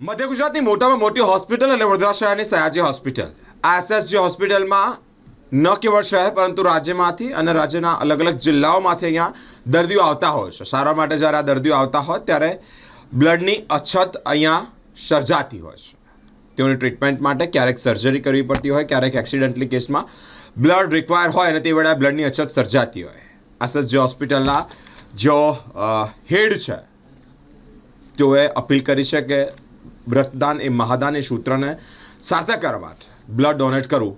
મધ્ય ગુજરાતની મોટામાં મોટી હોસ્પિટલ એટલે વડોદરા શહેરની સયાજી હોસ્પિટલ. આ એસએસજી હોસ્પિટલમાં ન કેવળ શહેર, પરંતુ રાજ્યમાંથી અને રાજ્યના અલગ અલગ જિલ્લાઓમાંથી અહીંયા દર્દીઓ આવતા હોય છે. સારવાર માટે જ્યારે આ દર્દીઓ આવતા હોય, ત્યારે બ્લડની અછત અહીંયા સર્જાતી હોય છે. તેઓની ટ્રીટમેન્ટ માટે ક્યારેક સર્જરી કરવી પડતી હોય, ક્યારેક એક્સિડન્ટલી કેસમાં બ્લડ રિક્વાયર હોય અને તે વેળાએ બ્લડની અછત સર્જાતી હોય. એસએસજી હોસ્પિટલના જો હેડ છે, તેઓએ અપીલ કરી છે કે રક્તદાન એ મહાદાન એ સૂત્રને સાર્થક કરવા માટે બ્લડ ડોનેટ કરવું,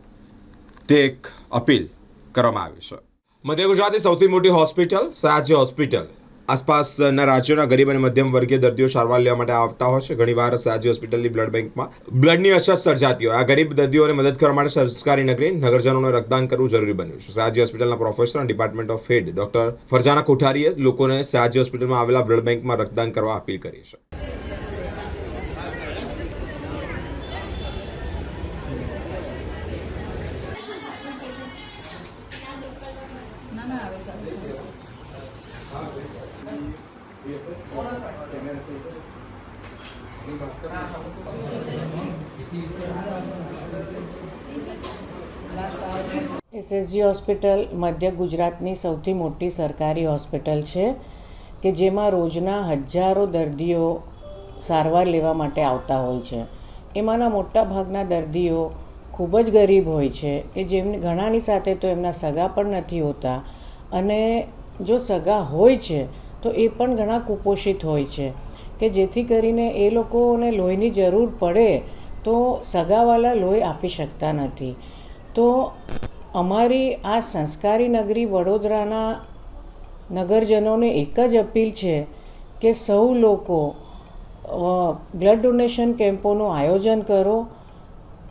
તે એક અપીલ કરવામાં આવી છે. મધ્ય ગુજરાતની સૌથી મોટી હોસ્પિટલ, સયાજી હોસ્પિટલ. આસપાસના રાજ્યોના ગરીબ અને મધ્યમ વર્ગીય દર્દીઓ સારવાર લેવા માટે આવતા હોય છે. ઘણીવાર સયાજી હોસ્પિટલની બ્લડ બેંકમાં બ્લડની અછત સર્જાતી હોય. આ ગરીબ દર્દીઓને મદદ કરવા માટે સંસ્કારી નગરી, નગરજનોને રક્તદાન કરવું જરૂરી બન્યું છે. સયાજી હોસ્પિટલના professor department of head doctor Farzana કોઠારીએ લોકોને સયાજી હોસ્પિટલમાં આવેલા બ્લડ બેંકમાં રક્તદાન કરવા અપીલ કરી છે. એસએસજી હોસ્પિટલ મધ્ય ગુજરાતની સૌથી મોટી સરકારી હોસ્પિટલ છે, કે જેમાં રોજના હજારો દર્દીઓ સારવાર લેવા માટે આવતા હોય છે. એમાંના મોટા ભાગના દર્દીઓ ખૂબ જ ગરીબ હોય છે, કે જેમને ઘણાની સાથે તો એમના સગા પણ નથી હોતા અને જો સગા હોય છે, તો એ પણ ઘણા કુપોષિત હોય છે. કે જેથી કરીને એ લોકોને લોહીની જરૂર પડે, તો સગાવાલા લોહી આપી શકતા નથી. તો અમારી આ સંસ્કારી નગરી વડોદરાના નગરજનોને એક જ અપીલ છે કે સૌ લોકો બ્લડ ડોનેશન કેમ્પોનું આયોજન કરો,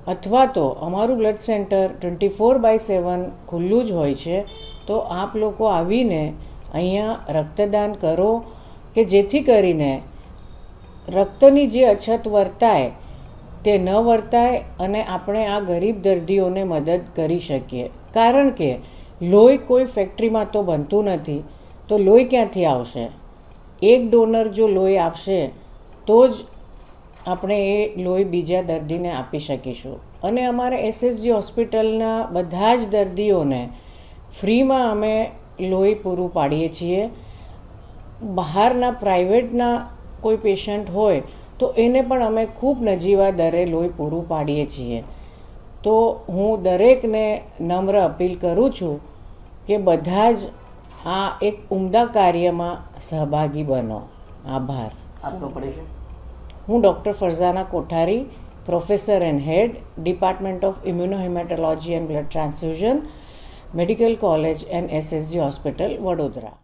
અથવા તો અમારું blood centre twenty four by seven ખુલ્લું જ હોય છે તો આપ લોકો આવીને અહીંયા રક્તદાન કરો કે જેથી કરીને રક્તની જે અછત વર્તાય તે ન વર્તાય અને આપણે આ ગરીબ દર્દીઓને મદદ કરી શકીએ. કારણ કે લોહી કોઈ ફેક્ટરીમાં તો બનતું નથી, તો લોહી ક્યાંથી આવશે? એક ડોનર જો લોહી આપશે, તો જ આપણે એ લોહી બીજા દર્દીને આપી શકીશું. અને અમારે એસએસજી હોસ્પિટલના બધા જ દર્દીઓને ફ્રીમાં અમે લોહી પૂરું પાડીએ છીએ. બહારના પ્રાઇવેટના કોઈ પેશન્ટ હોય તો એને પણ અમે ખૂબ નજીવા દરે લોહી પૂરું પાડીએ છીએ. તો હું દરેકને નમ્ર અપીલ કરું છું કે બધા જ આ એક ઉમદા કાર્યમાં સહભાગી બનો. આભાર. આપનો પડે છે. હું doctor Farzana Kothari professor and head department of immunohematology and blood transfusion medical college and SSG hospital Vadodara